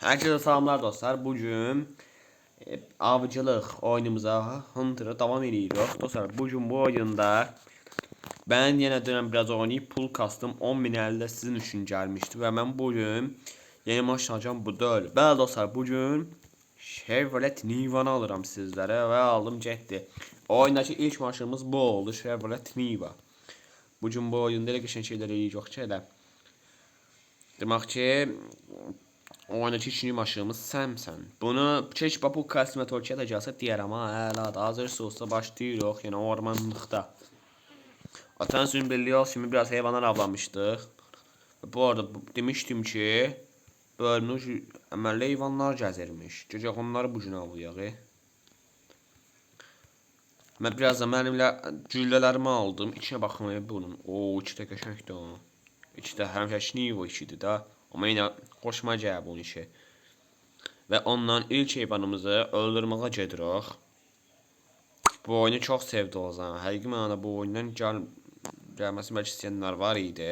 Herkese selamlar dostlar. Bugün e, avcılık oyunumuza Hunter'a devam ediyoruz. Dostlar bugün bu oyunda ben yine dönem biraz oynayıp pul kastım 10 bin sizin için gelmişti ve ben bugün yeni maşın alacağım bu değil. Ben dostlar bugün Chevrolet Niva'nı alırım sizlere ve aldım getdi. Oyundaki ilk maşınımız bu oldu Chevrolet Niva. Bugün bu oyunda elə geçen şeyler yiyecek ki elə. Demek ki Oyundakı ikinci maşınımız sənsən. Bunu keç bu kosmetolkiyə də gəlsə deyərəm ha, hələ hazırsa olsa başlayırıq, yəni ormanlıqda. Atan suyun belli yol şimdi biraz hayvanlar avlamıştık. Bu arada demiştim ki bölünmüş əməlli heyvanlar gəzirmiş. Gecək onları bu gün avlayaq. e. Mən biraz da mənimlə güllələrimi aldım. İçinə e, bunun. O, iki də qəşəngdir o. İki də həmişə o ikidir də. Xoşuma gəlir bunun işi. Və ondan ilk heyvanımızı öldürməyə gedirik. Bu oyunu çox sevdi o zaman. Həqiqi mənada bu oyundan gəl gəlməsi bəlkə istəyənlər var idi.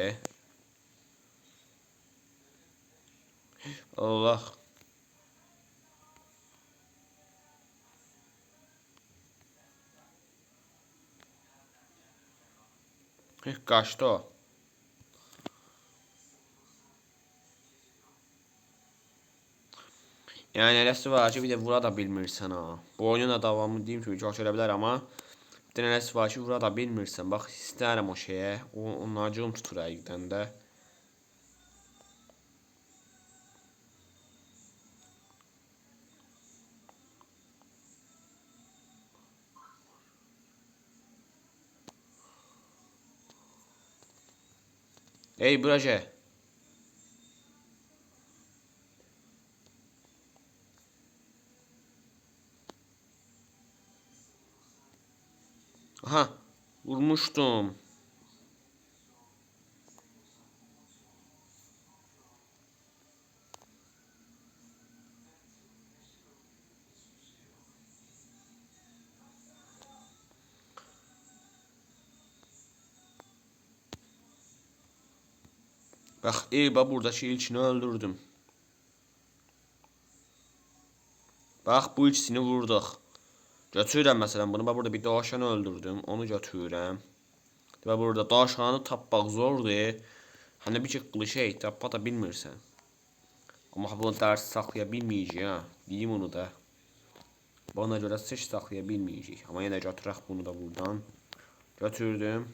Allah. Qaçdı o. Yani eləsi var ki, bir də vura da bilmirsən ha. Bu oyunun da davamı deyim ki, çox ola bilər amma bir dənə eləsi var ki, vura da bilmirsən. Bax, istərəm o şeyə. O onlarcığım tutur həqiqətən də. Ey proje. Aha, vurmuştum. Bak bak buradaki ilkini öldürdüm. Bak bu ikisini vurduk. Götürürəm məsələn bunu. Bax burada bir dovşanı öldürdüm. Onu götürürəm. Və burada dovşanı tapmaq zordur. Hani bir çıqqılı şey tapa da bilmirsən. Amma bunu dərs saxlaya bilməyəcək ha. Deyim onu da. Bana görə heç saxlaya bilməyəcək. Amma yenə götürək bunu da buradan. Götürdüm.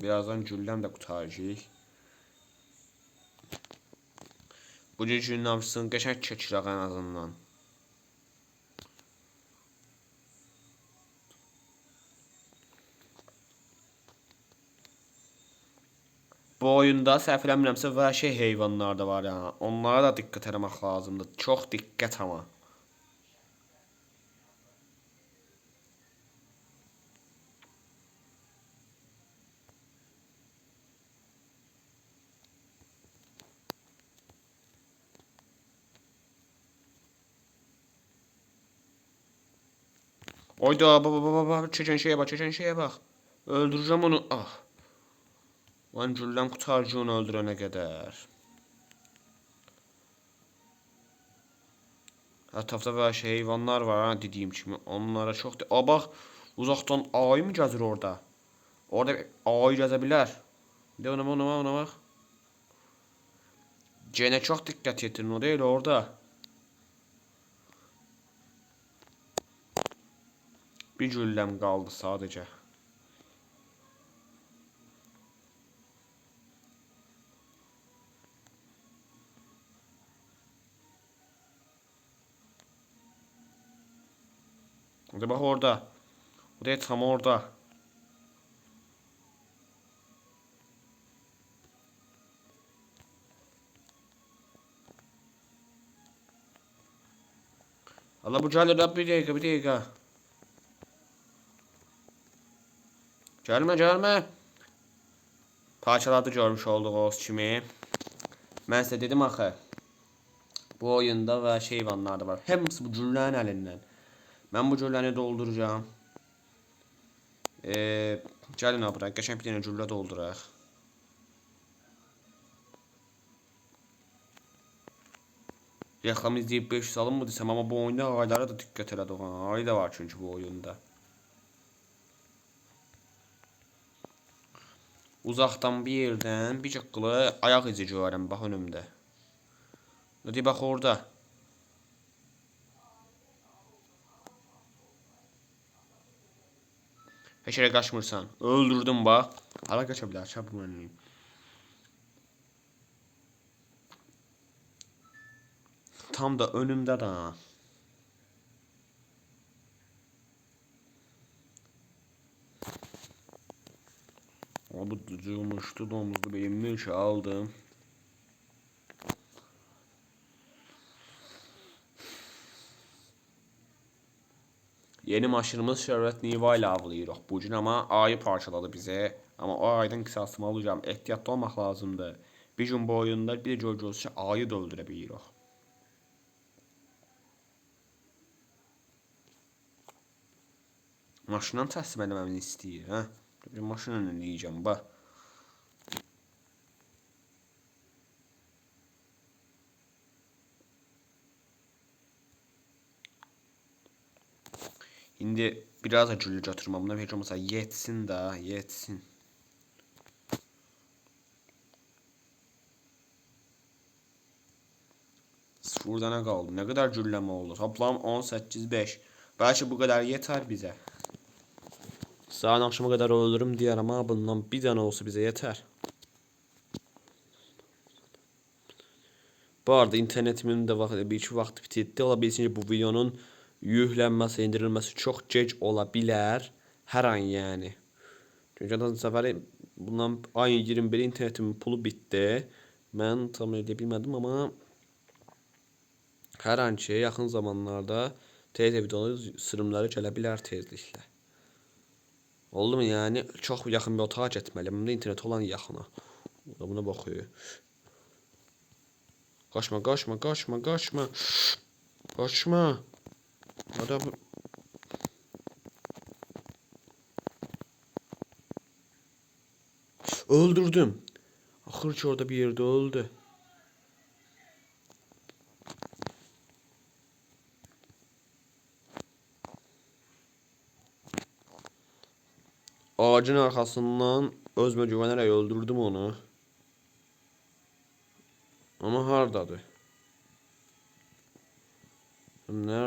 Birazdan gülləm də qutaracaq. Bu cücüğün avcısını qəşəng çəkirək ən azından. Bu oyunda səhv eləmirəmsə vəhşi heyvanlar da var ya. Onlara da diqqət eləmək lazımdır. Çox diqqət amma. Oyda baba baba baba çeken şeye bak çeken şeye bak. Öldüreceğim onu. Ah. Lan güllem kurtarıcı onu öldürene kadar. Ətrafda vəhşi heyvanlar var ha dediyim kimi. Onlara çox... de- Aa bax, uzaqdan ayı mı gəzir orada? Orada ayı gəzə bilər. De ona ona ona bax. Cenə çox diqqət yetirin o deyil orada. Bir gülləm qaldı sadəcə. Hadi bak orada. O da tam orada. Allah bu gelir bir dakika bir dakika. Gəlmə, gəlmə. Parçaladı görmüş olduğunuz kimi. Mən sizə dedim axı. Bu oyunda və şeyvanlar da var. Hepsi bu cürlərin əlindən. Mən bu cürləni dolduracağam. Ee, gəlin abura, qəşəng bir dənə cürlə dolduraq. Reklam izleyip 500 alınmadıysam ama bu oyunda aylara da dikkat elədim. Ay da var çünkü bu oyunda. Uzaktan bir yerden bir çıkkılı ayak izi görürüm bak önümde. Hadi bak orada. Heç yerə qaçmırsan. Öldürdüm bax. Hala qaça bilər, çap mənliyim. Tam da önümdə də. Cıvmıştı domuzlu benimle işe aldım. Yeni maşınımız Şervet Niva ile avlayırıq bu gün ama ayı parçaladı bize. Ama o aydan kısasını alacağım. Ehtiyatlı olmak lazımdı. Bir gün bu oyunda bir ki ayı da öldürebiliyoruz. Maşından təslim eləməmini istəyir, hə? Maşınla eləyəcəm, bax. İndi biraz gülü götürməm. Buna heç olmasa yetsin də, yetsin. Ne kaldı? Ne kadar gülləmə olur? Toplam 18-5. Belki bu kadar yeter bize. Sağın akşama kadar ölürüm diğer ama bundan bir tane olsa bize yeter. Bu arada internetimin de vaxtı bir iki vaxt bitirdi. Ola bu videonun yüklənməsi, endirilməsi çox gec ola bilər. Hər an yəni. Çünki adam səfəri bundan ayın 21 internetimin pulu bitdi. Mən tam edə bilmədim amma hər an ki yaxın zamanlarda tez videonun sürümləri gələ bilər tezliklə. Oldu mu yani? Çok yakın bir otağa getməliyəm. Məndə internet olan yaxına. Buna baxıyor. Qaçma, qaçma, qaçma, qaçma. Qaçma. Adam Öldürdüm. Ki orada bir yerde öldü. Ağacın arkasından özme güvenerek öldürdüm onu. Ama hardadır?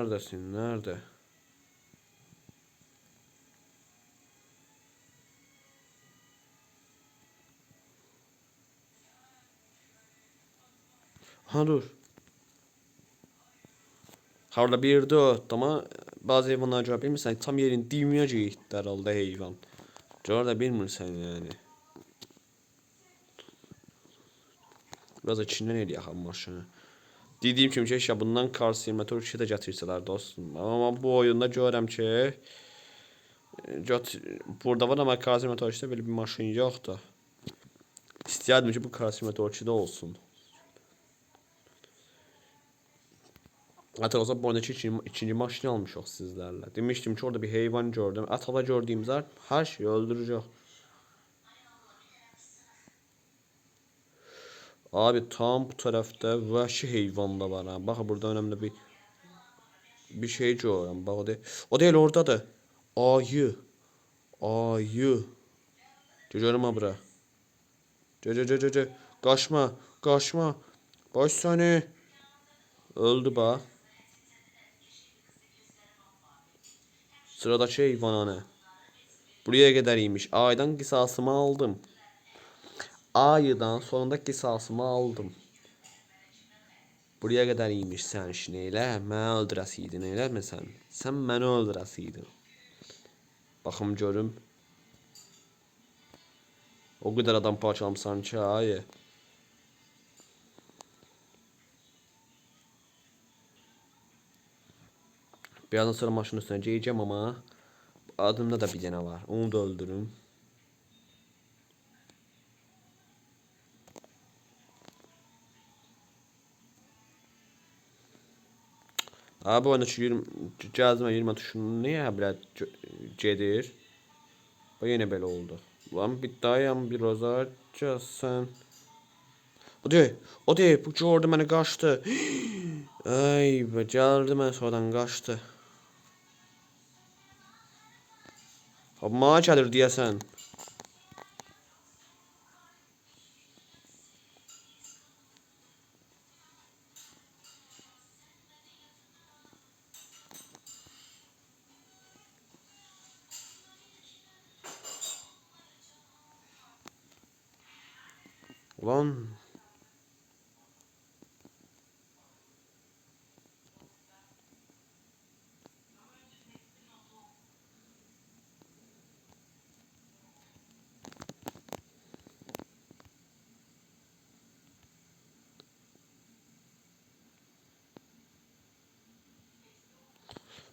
Neredesin? Nerede? Ha dur. Harda bir o ama bazı hayvanlar cevap bilmirsən tam yerin getdi herhalde heyvan. Cevap da bilmirsən yani. Biraz içindən el yaxan maşını. Dediyim kimi ki, ya bundan Car Simulator 2 də gətirsələr dostum. Amma bu oyunda görürəm ki, Göt burada var ama Car Simulator 2-də belə bir maşın yoxdur. İstəyərdim ki, bu Car Simulator 2-də olsun. Hatırlarsa bu oyundaki ikinci, ikinci maşını almışıq sizlərlə. Demişdim ki, orada bir heyvan gördüm. Atala gördüyümüz her, her şeyi öldürəcək. Abi tam bu tarafta vahşi heyvan da var ha. Bak burada önemli bir bir şey görüyorum. Bak o değil. O değil orada da. Ayı. Ayı. Görüyorum ha bura. Cö cö cö cö. Kaçma. Kaçma. Baş seni. Öldü bak. Sıradaki heyvan ana. Buraya kadar iyiymiş. Aydan kısasımı aldım. Ayıdan sonunda kısasımı aldım. Buraya kadar iyiymiş sen işin elə. Məni öldürəsiydin, eləmi sən? Sən məni öldürəsiydin. Baxım görüm. O kadar adam parçalamısan ki, ayı. Birazdan sonra maşının üstüne giyeceğim ama adımda da bir tane var. Onu da öldürün. Abi bana şu yürüm, cihazıma yürüme tuşunu niye habire cedir? Bu yine böyle oldu. Lan bir dayan biraz açasın. O diyor, o diyor, bu Jordan bana kaçtı. Ay, becerdi bana sonradan kaçtı. Ama açılır diye sen. Ulan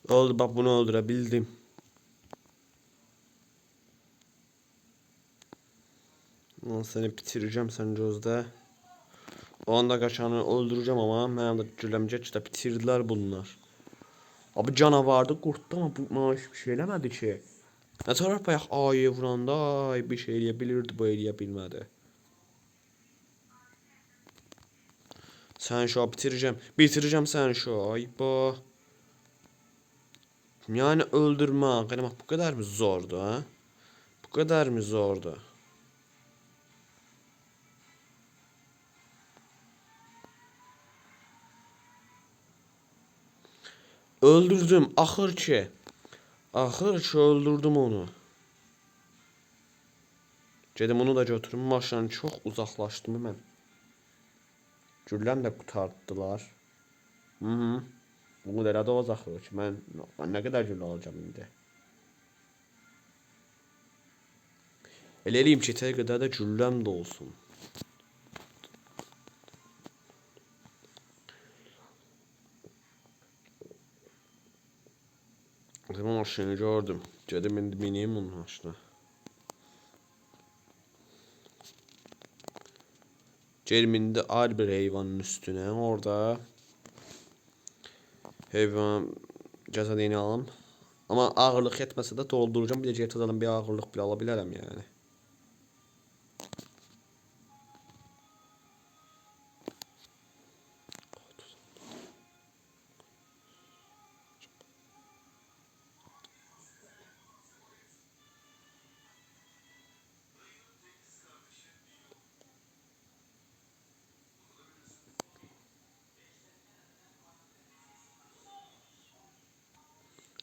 Oldu bak bunu öldürebildim. Lan seni bitireceğim sen Cozda. O anda kaçanı öldüreceğim ama benim de gülemce işte bitirdiler bunlar. Abi canavardı kurttu ama bu maaş bir şey eləmədi ki. Ne taraf ayak A'yı vuranda ay bir şey eləyebilirdi bu eləyebilmədi. Sen şu bitireceğim. Bitireceğim sen şu ay bu. Yani öldürme. Yani bak bu kadar mı zordu ha? Bu kadar mı zordu? Öldürdüm. Axır ki. Axır ki öldürdüm onu. Gedim onu da götürüm. Maşından çox uzaqlaşdım mən. Gülləm də qurtardılar. Hı hı. Bunu da elədi o axır ki. Mən, nə qədər güllə alacağım indi. Elə eləyim ki, yetər qədər də gülləm də olsun. maçını gördüm. Gedim indi Minimum maçına. Gedim indi ayrı bir heyvanın üstüne. Orada heyvan cəza deyini alam. Amma ağırlıq etməsə də dolduracam. Bir də geri bir ağırlıq belə ala bilərəm yəni.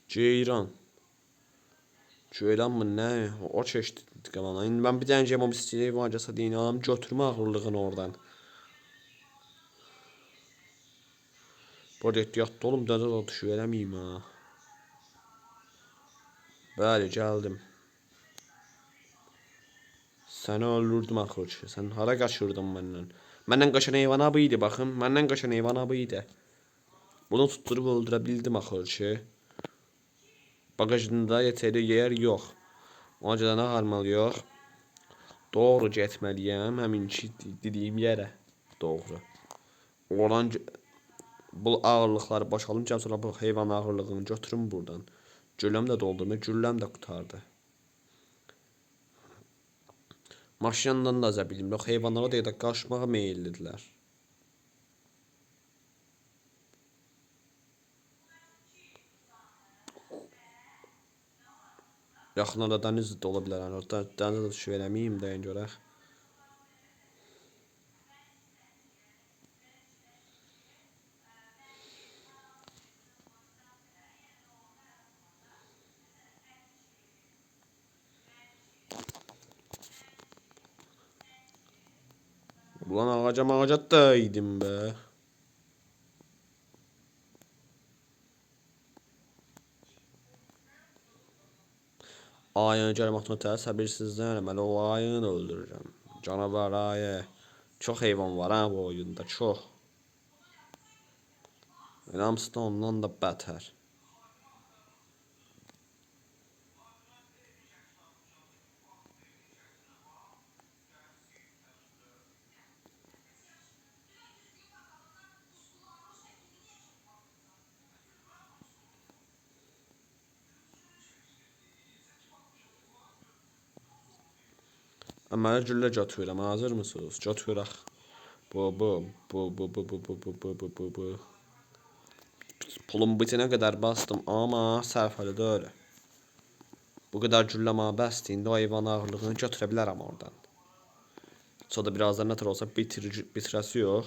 Ceyran. Ceylan mı ne? O çeşitli kalan. Yani ben bir deneyeceğim o bisikleyi bu acasa deyin. Adam götürme ağırlığını oradan. Bu arada ehtiyatlı olum. Dada da düşü veremeyim ha. Bəli, gəldim. Səni öldürdüm axırçı. Sən hara qaçırdın məndən? Məndən qaçan heyvan abı idi baxın. Məndən qaçan heyvan abı idi. Bunu tutturub öldürə bildim. Bagajında yeteri yer yox. Ona görə nə harmalıyıq? Doğru getməliyəm həminki dediyim yerə. Doğru. Oradan bu ağırlıqları boşalım gəlib sonra bu heyvan ağırlığını götürüm buradan. Gülləm də doldurma, gülləm də qutardı. Maşınla da zəbilim yox, heyvanlara da da qaçmağa meyillidirlər. Yaxınlarda dəniz də ola bilər. Yəni dənizə də düşüb eləməyim deyin görək. Ulan ağaca mağaca da be. Ayını gəlib atma səbirsizdən eləməli o ayını öldürürəm. Canavar ayı. Çox heyvan var ha bu oyunda, çox. Hamısı da ondan da bətər. Əməli güllə catıyorum. Hazır mısınız? Catıyorum. Bu bu bu bu bu bu bu bu bu bu bu bu. Pulum bitene kadar bastım ama sərfəli de öyle. Bu kadar cüllama bəsdir. İndi o hayvan ağırlığını götürə bilərəm oradan. Sonra birazdan ne tür olsa bitir, bitirəsi yox.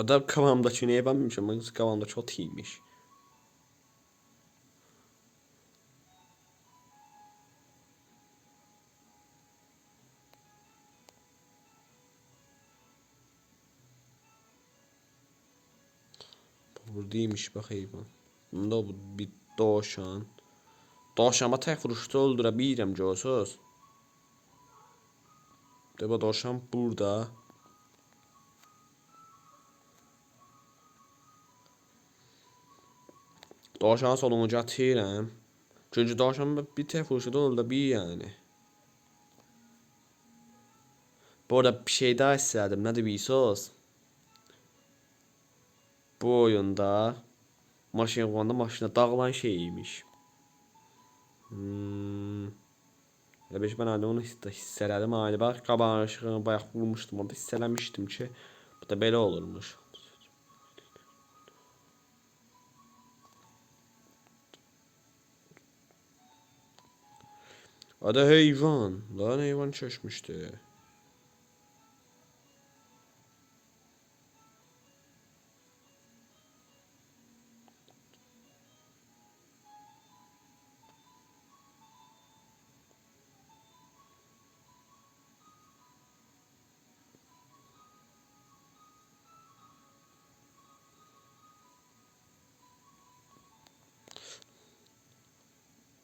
O da kafamdakini yapamamışım. Ama kafamda çok iyiymiş. Buradaymış bak heyvan. Bunda bu bir doğuşan. Doğuşama tek vuruşta öldürebilirim Josuz. De bu doğuşan burada. Doğuşan sonuncu atıyorum. Çünkü doğuşan bir tek vuruşta öldürebilir yani. Bu arada bir şey daha istedim. Ne de bir söz. Bu oyunda maşın kullandı maşına dağılan şeyiymiş. Hmm. Ya beş ben hani onu hiss hisseledim. Hani bak kabağın ışığını bayağı vurmuştum orada hisselemiştim ki bu da böyle olurmuş. Adı heyvan. Lan heyvan çeşmişti.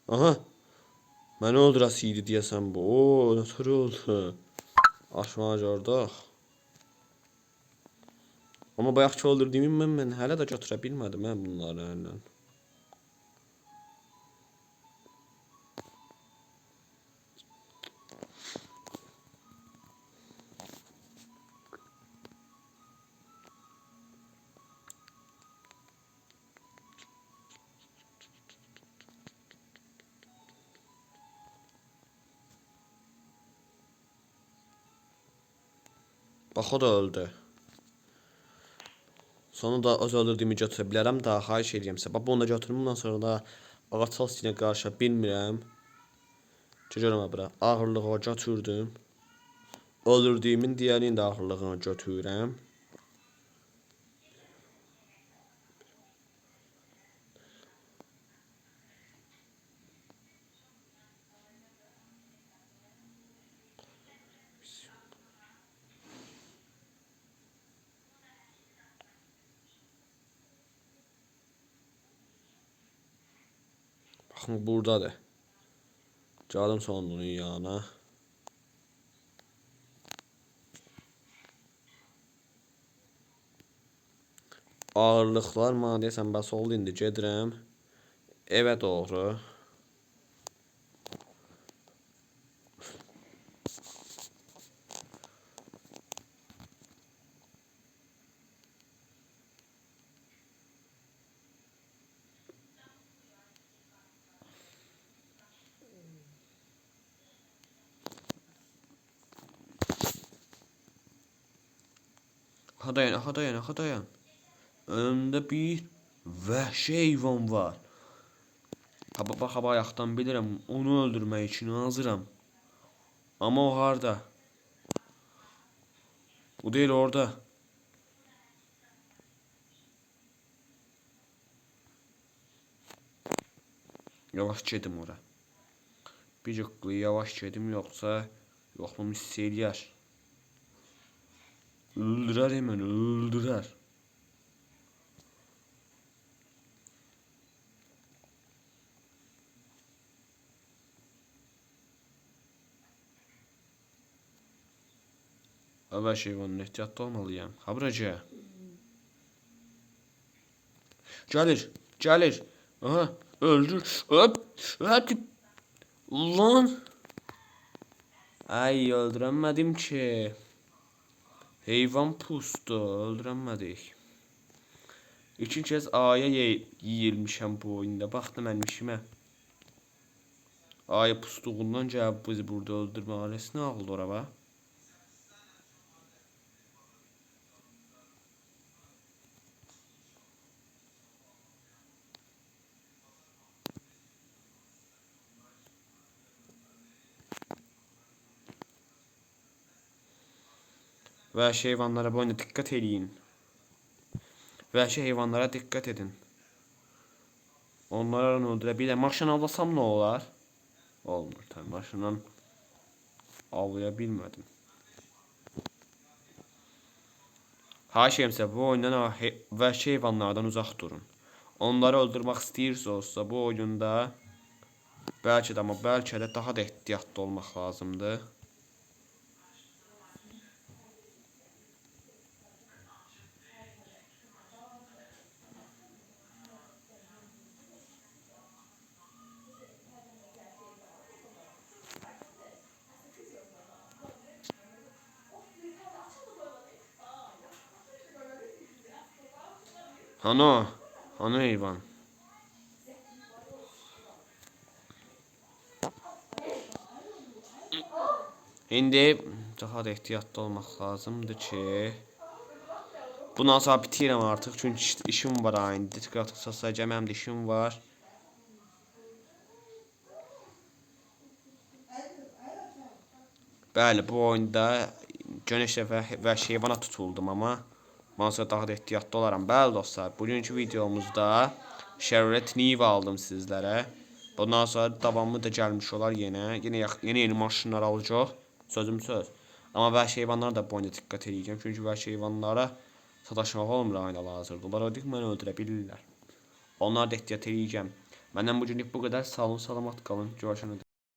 Aha. Məni öldürəsiydi deyəsən bu. Oo, nətər oldu? Aşmacardaq. Amma bayaqçı öldürdüyümü mən, mən hələ də götürə bilmədim hə bunları əlindən. Bax da öldü. Sonunda öz öldürdüyümü götürə bilərəm daha xahiş edirəm sizə. Bax bunu da götürüm bundan sonra da ağac hastinə qarşı bilmirəm. Görürəm bura. Ağırlığı götürdüm. Öldürdüyümün diğerinin də ağırlığını götürürəm. Buradadır. Gəldim sonunun yanına. Ağırlıqlar mənə deyəsən bəs oldu indi gedirəm. Evə doğru. Aha dayan, aha dayan, aha dayan. Önümdə bir vəhşi heyvan var. Haba bax haba ayaqdan bilirəm, onu öldürmək üçün hazıram. Amma o harda? O deyil orada. Yavaş gedim ora. Bir cıqqı yavaş gedim yoksa yoxluğumu hiss eləyər. Öldürer hemen öldürer. Əvvəl şeyvanın ehtiyatlı olmalıyam. Habraca. Gəlir, gəlir. Aha, öldür. Öp, öp. Lan. Ay öldüremedim ki. Heyvan pustu öldürəmədik. İkinci kez A'ya ye- yeyilmişəm bu oyunda. Baxdım mənim işimə. A'ya pustuğundan gəlib bizi burada öldürməyə. Nə ağıldı ora va? Vəhşi heyvanlara bu oyunda diqqət eləyin. Vəhşi heyvanlara diqqət edin. Onları öldürə bilər. Maşın avlasam nə olar? Olmur. Tabii maşından avlaya bilmədim. Xahiş edirəm sizə bu oyundan vəhşi heyvanlardan uzaq durun. Onları öldürmək istəyirsinizsə bu oyunda bəlkə də amma bəlkə də daha da ehtiyatlı olmaq lazımdır. Hano, hano heyvan. İndi daha da ehtiyatlı olmaq lazımdır ki Bundan sonra bitirəm artıq çünki iş- işim var ha indi. Artıq sasacağım həm də işim var. Bəli, bu oyunda Günəş və, və heyvana tutuldum amma sonra daha da ehtiyatlı olaram. Bəli dostlar, bugünkü videomuzda Chevrolet Niva aldım sizlərə. Bundan sonra davamı da gəlmiş olar yenə. Yenə yenə yeni maşınlar alacaq. Sözüm söz. Amma vəhşi heyvanlara da bu oyunda diqqət edəcəm. Çünki vəhşi heyvanlara sataşmaq olmur ayda hazırda. Onlar ödük məni öldürə bilirlər. Onlara da ehtiyat edəcəm. Məndən bugünlük bu qədər. Sağ olun, salamat qalın. Görüşənə.